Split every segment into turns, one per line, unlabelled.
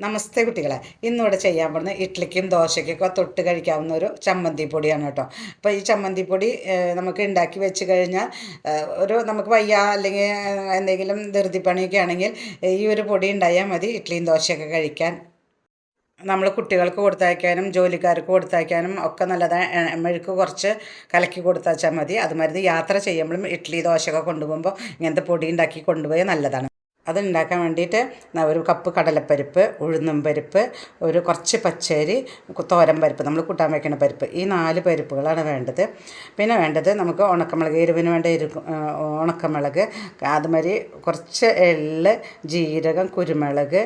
നമസ്തേ കുട്ടികളെ. ഇന്നിവിടെ ചെയ്യാൻ പോകുന്ന ഇഡ്ഡലിക്കും ദോശയ്ക്കൊക്കെ തൊട്ട് കഴിക്കാവുന്ന ഒരു ചമ്മന്തി പൊടിയാണ് കേട്ടോ. അപ്പോൾ ഈ ചമ്മന്തി പൊടി ഏഹ്, നമുക്ക് ഉണ്ടാക്കി വെച്ച് കഴിഞ്ഞാൽ ഒരു നമുക്ക് വയ്യ അല്ലെങ്കിൽ എന്തെങ്കിലും ധൃതിപ്പണിയൊക്കെ ആണെങ്കിൽ ഈ ഒരു പൊടി ഉണ്ടായാൽ മതി. ഇഡ്ഡലിയും ദോശയൊക്കെ കഴിക്കാൻ. നമ്മൾ കുട്ടികൾക്ക് കൊടുത്തയക്കാനും ജോലിക്കാർക്ക് കൊടുത്തയക്കാനും ഒക്കെ നല്ലതാണ് മെഴുക്ക് കുറച്ച് കലക്കി കൊടുത്തയച്ചാൽ മതി. അതുമാതിരി യാത്ര ചെയ്യുമ്പോഴും ഇഡ്ഡലി ദോശയൊക്കെ കൊണ്ടുപോകുമ്പോൾ ഇങ്ങനത്തെ പൊടി ഉണ്ടാക്കി കൊണ്ടുപോയാൽ നല്ലതാണ്. അത് ഉണ്ടാക്കാൻ വേണ്ടിയിട്ട് ഒരു കപ്പ് കടലപ്പരിപ്പ് ഉഴുന്നും പരിപ്പ് ഒരു കുറച്ച് പച്ചരി തോരൻ പരിപ്പ് നമ്മൾ കൂട്ടാൻ വയ്ക്കുന്ന പരിപ്പ്. ഈ നാല് പരിപ്പുകളാണ് വേണ്ടത്. പിന്നെ വേണ്ടത് നമുക്ക് ഉണക്കമുളക് എരിവിന് വേണ്ട എരു ഉണക്കമുളക് അതുമാതിരി കുറച്ച് എള്ള് ജീരകം കുരുമുളക്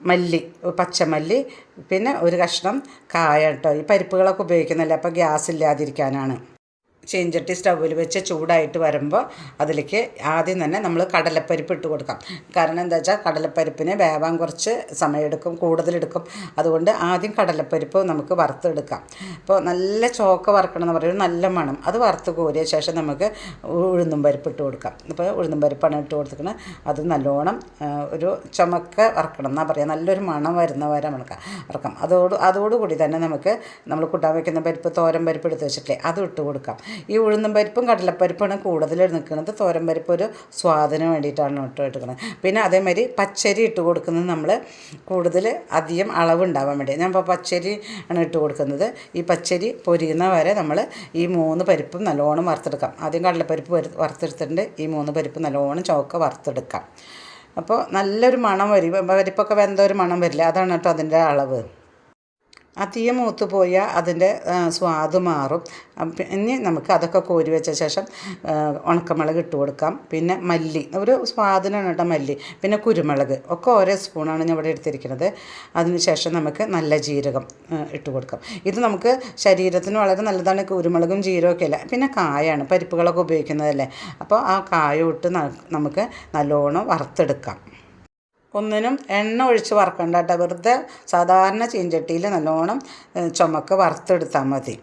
മല്ലി പച്ചമല്ലി പിന്നെ ഒരു കഷ്ണം കായ കേട്ടോ. ഈ പരിപ്പുകളൊക്കെ ഉപയോഗിക്കുന്നില്ല അപ്പോൾ ഗ്യാസ് ഇല്ലാതിരിക്കാനാണ്. ചീഞ്ചട്ടി സ്റ്റൗവിൽ വെച്ച് ചൂടായിട്ട് വരുമ്പോൾ അതിലേക്ക് ആദ്യം തന്നെ നമ്മൾ കടലപ്പരിപ്പ് ഇട്ട് കൊടുക്കാം. കാരണം എന്താ വെച്ചാൽ കടലപ്പരിപ്പിന് വേവാൻ കുറച്ച് സമയമെടുക്കും കൂടുതലെടുക്കും. അതുകൊണ്ട് ആദ്യം കടലപ്പരിപ്പ് നമുക്ക് വറുത്തെടുക്കാം. അപ്പോൾ നല്ല ചോക്ക വറുക്കണം എന്ന് പറയുന്നത് നല്ല മണം. അത് വറുത്ത് കോരിയ ശേഷം നമുക്ക് ഉഴുന്നും പരിപ്പ് ഇട്ട് കൊടുക്കാം. അപ്പോൾ ഉഴുന്നും പരിപ്പാണ് ഇട്ട് കൊടുത്തിരിക്കുന്നത് അത് നല്ലോണം ഒരു ചുമക്ക വറക്കണം എന്നാ പറയുക നല്ലൊരു മണം വരുന്ന വരെ നമുക്ക് വറക്കാം. അതോട് അതോടുകൂടി തന്നെ നമുക്ക് നമ്മൾ കൂട്ടാൻ വയ്ക്കുന്ന പരിപ്പ് തോരൻ പരിപ്പ് എടുത്ത് വെച്ചിട്ടില്ലേ അത് ഇട്ട് കൊടുക്കാം. ഈ ഉഴുന്നും പരിപ്പും കടലപ്പരിപ്പാണ് കൂടുതൽ നിൽക്കുന്നത് തോരൻ പരിപ്പ് ഒരു സ്വാദിന് വേണ്ടിയിട്ടാണ് ഇട്ട് എടുക്കുന്നത്. പിന്നെ അതേമാതിരി പച്ചരി ഇട്ട് കൊടുക്കുന്നത് നമ്മൾ കൂടുതൽ അധികം അളവ് ഉണ്ടാവാൻ വേണ്ടി. ഞാൻ ഇപ്പോൾ പച്ചരി ആണ് ഇട്ട് കൊടുക്കുന്നത്. ഈ പച്ചരി പൊരിയുന്ന വരെ നമ്മൾ ഈ മൂന്ന് പരിപ്പും നല്ലോണം വറുത്തെടുക്കാം. ആദ്യം കടലപ്പരിപ്പ് വറുത്തെടുത്തിട്ടുണ്ട്. ഈ മൂന്ന് പരിപ്പ് നല്ലോണം ചോക്ക വറുത്തെടുക്കാം. അപ്പോൾ നല്ലൊരു മണം വരും. പരിപ്പൊക്കെ വെന്ത ഒരു മണം വരില്ല? അതാണ് കേട്ടോ അതിന്റെ അളവ്. അധികം മൂത്ത് പോയാൽ അതിന്റെ സ്വാദ് മാറും. ഇനി നമുക്ക് അതൊക്കെ കോരി വെച്ച ശേഷം ആ, ഉണക്കമുളക് ഇട്ട് കൊടുക്കാം. പിന്നെ മല്ലി ഒരു സ്വാദിനാണ് കേട്ടോ മല്ലി. പിന്നെ കുരുമുളക് ഒക്കെ ഓരോ സ്പൂണാണ് ഞാൻ ഇവിടെ എടുത്തിരിക്കുന്നത്. അതിന് ശേഷം നമുക്ക് നല്ല ജീരകം ഇട്ട് കൊടുക്കാം. ഇത് നമുക്ക് ശരീരത്തിന് വളരെ നല്ലതാണ് കുരുമുളകും ജീരകമൊക്കെ അല്ല? പിന്നെ കായാണ് പരിപ്പുകളൊക്കെ ഉപയോഗിക്കുന്നതല്ലേ? അപ്പോൾ ആ കായ ഇട്ട് നമുക്ക് നല്ലോണം വറുത്തെടുക്കാം. ഒന്നിനും എണ്ണ ഒഴിച്ച് വറക്കണ്ട കേട്ടോ. വെറുതെ സാധാരണ ചീഞ്ചട്ടിയിൽ നല്ലോണം ചുമക്ക് വറുത്തെടുത്താൽ മതി.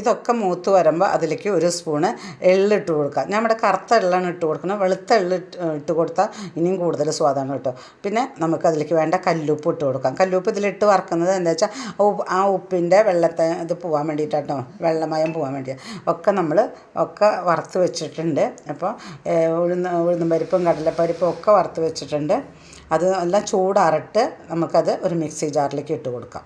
ഇതൊക്കെ മൂത്ത് വരുമ്പോൾ അതിലേക്ക് ഒരു സ്പൂണ് എള്ളിട്ട് കൊടുക്കുക. ഇവിടെ കറുത്ത എള്ളാണ് ഇട്ട് കൊടുക്കുന്നത്. വെളുത്ത എള്ള് ഇട്ട് കൊടുത്താൽ ഇനിയും കൂടുതൽ സ്വാദാണ് കേട്ടോ. പിന്നെ നമുക്ക് അതിലേക്ക് വേണ്ട കല്ലുപ്പ് ഇട്ട് കൊടുക്കാം. കല്ലുപ്പ് ഇതിലിട്ട് വറക്കുന്നത് എന്താ വെച്ചാൽ ആ ഉപ്പിന്റെ വെള്ളത്തെ ഇത് പോകാൻ വേണ്ടിയിട്ടാട്ടോ വെള്ളമയം പോകാൻ വേണ്ടിയാണ് ഒക്കെ നമ്മൾ ഒക്കെ വറുത്ത് വെച്ചിട്ടുണ്ട്. അപ്പോൾ ഉഴുന്ന് ഉഴുന്നും പരിപ്പും കടലപ്പരിപ്പും ഒക്കെ വറുത്ത് വെച്ചിട്ടുണ്ട്. അത് എല്ലാം ചൂടാറിട്ട് നമുക്കത് ഒരു മിക്സി ജാറിലേക്ക് ഇട്ട് കൊടുക്കാം.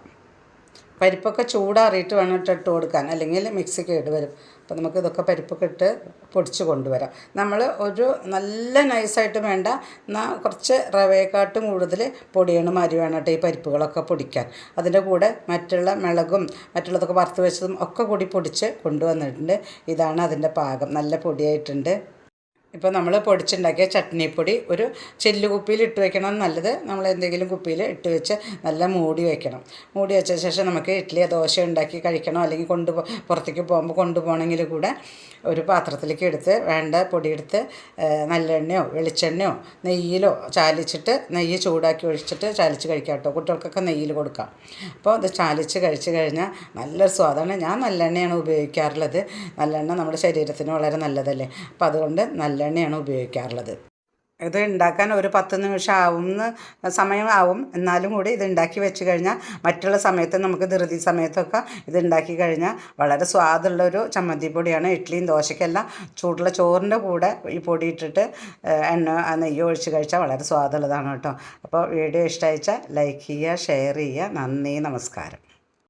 പരിപ്പൊക്കെ ചൂടാറിയിട്ട് വേണം ഇട്ട് ഇട്ട് കൊടുക്കാൻ. അല്ലെങ്കിൽ മിക്സി കേട് വരും. അപ്പോൾ നമുക്ക് ഇതൊക്കെ പരിപ്പൊക്കെ ഇട്ട് പൊടിച്ച് കൊണ്ടുവരാം. നമ്മൾ ഒരു നല്ല നൈസായിട്ട് വേണ്ട എന്നാൽ കുറച്ച് റവയെക്കാട്ടും കൂടുതൽ പൊടിയണ മാതിരി വേണം കേട്ടോ ഈ പരിപ്പുകളൊക്കെ പൊടിക്കാൻ. അതിന്റെ കൂടെ മറ്റുള്ള മിളകും മറ്റുള്ളതൊക്കെ വറുത്ത് വെച്ചതും ഒക്കെ കൂടി പൊടിച്ച് കൊണ്ടുവന്നിട്ടുണ്ട്. ഇതാണ് അതിന്റെ പാകം. നല്ല പൊടിയായിട്ടുണ്ട്. ഇപ്പോൾ നമ്മൾ പൊടിച്ചുണ്ടാക്കിയ ചട്നിപ്പൊടി ഒരു ചെല്ലു കുപ്പിയിൽ ഇട്ട് വെക്കണം നല്ലത്. നമ്മൾ എന്തെങ്കിലും കുപ്പിയിൽ ഇട്ട് വെച്ച് നല്ല മൂടി വെക്കണം. മൂടി വെച്ച ശേഷം നമുക്ക് ഇഡ്ഡലിയോ ദോശ ഉണ്ടാക്കി കഴിക്കണോ? അല്ലെങ്കിൽ കൊണ്ട് പുറത്തേക്ക് പോകുമ്പോൾ കൊണ്ടുപോകണമെങ്കിൽ കൂടെ ഒരു പാത്രത്തിലേക്ക് എടുത്ത് വേണ്ട പൊടിയെടുത്ത് നല്ലെണ്ണയോ വെളിച്ചെണ്ണയോ നെയ്യിലോ ചാലിച്ചിട്ട് നെയ്യ് ചൂടാക്കി ഒഴിച്ചിട്ട് ചാലിച്ച് കഴിക്കാം കേട്ടോ. കുട്ടികൾക്കൊക്കെ നെയ്യിൽ കൊടുക്കാം. അപ്പോൾ അത് ചാലിച്ച് കഴിച്ച് കഴിഞ്ഞാൽ നല്ലൊരു സ്വാദാണ് ഞാൻ നല്ലെണ്ണയാണ് ഉപയോഗിക്കാറുള്ളത്. നല്ലെണ്ണ നമ്മുടെ ശരീരത്തിന് വളരെ നല്ലതല്ലേ? അപ്പോൾ അതുകൊണ്ട് നല്ലെണ്ണയാണ് ഉപയോഗിക്കാറുള്ളത്. ഇത് ഉണ്ടാക്കാൻ ഒരു പത്ത് നിമിഷം ആവുന്ന സമയം ആവും. എന്നാലും കൂടി ഇത് ഉണ്ടാക്കി വെച്ച് കഴിഞ്ഞാൽ മറ്റുള്ള സമയത്ത് നമുക്ക് ധൃതി സമയത്തൊക്കെ ഇത് ഉണ്ടാക്കി കഴിഞ്ഞാൽ വളരെ സ്വാദുള്ള ഒരു ചമ്മന്തി പൊടിയാണ്. ഇഡ്ഡലിയും ദോശയ്ക്കെല്ലാം ചൂടുള്ള ചോറിന്റെ കൂടെ ഈ പൊടി ഇട്ടിട്ട് എണ്ണ നെയ്യ് ഒഴിച്ച് കഴിച്ചാൽ വളരെ സ്വാദുള്ളതാണ് കേട്ടോ. അപ്പോൾ വീഡിയോ ഇഷ്ടമായിച്ചാൽ ലൈക്ക് ചെയ്യുക ഷെയർ ചെയ്യുക. നന്ദി നമസ്കാരം.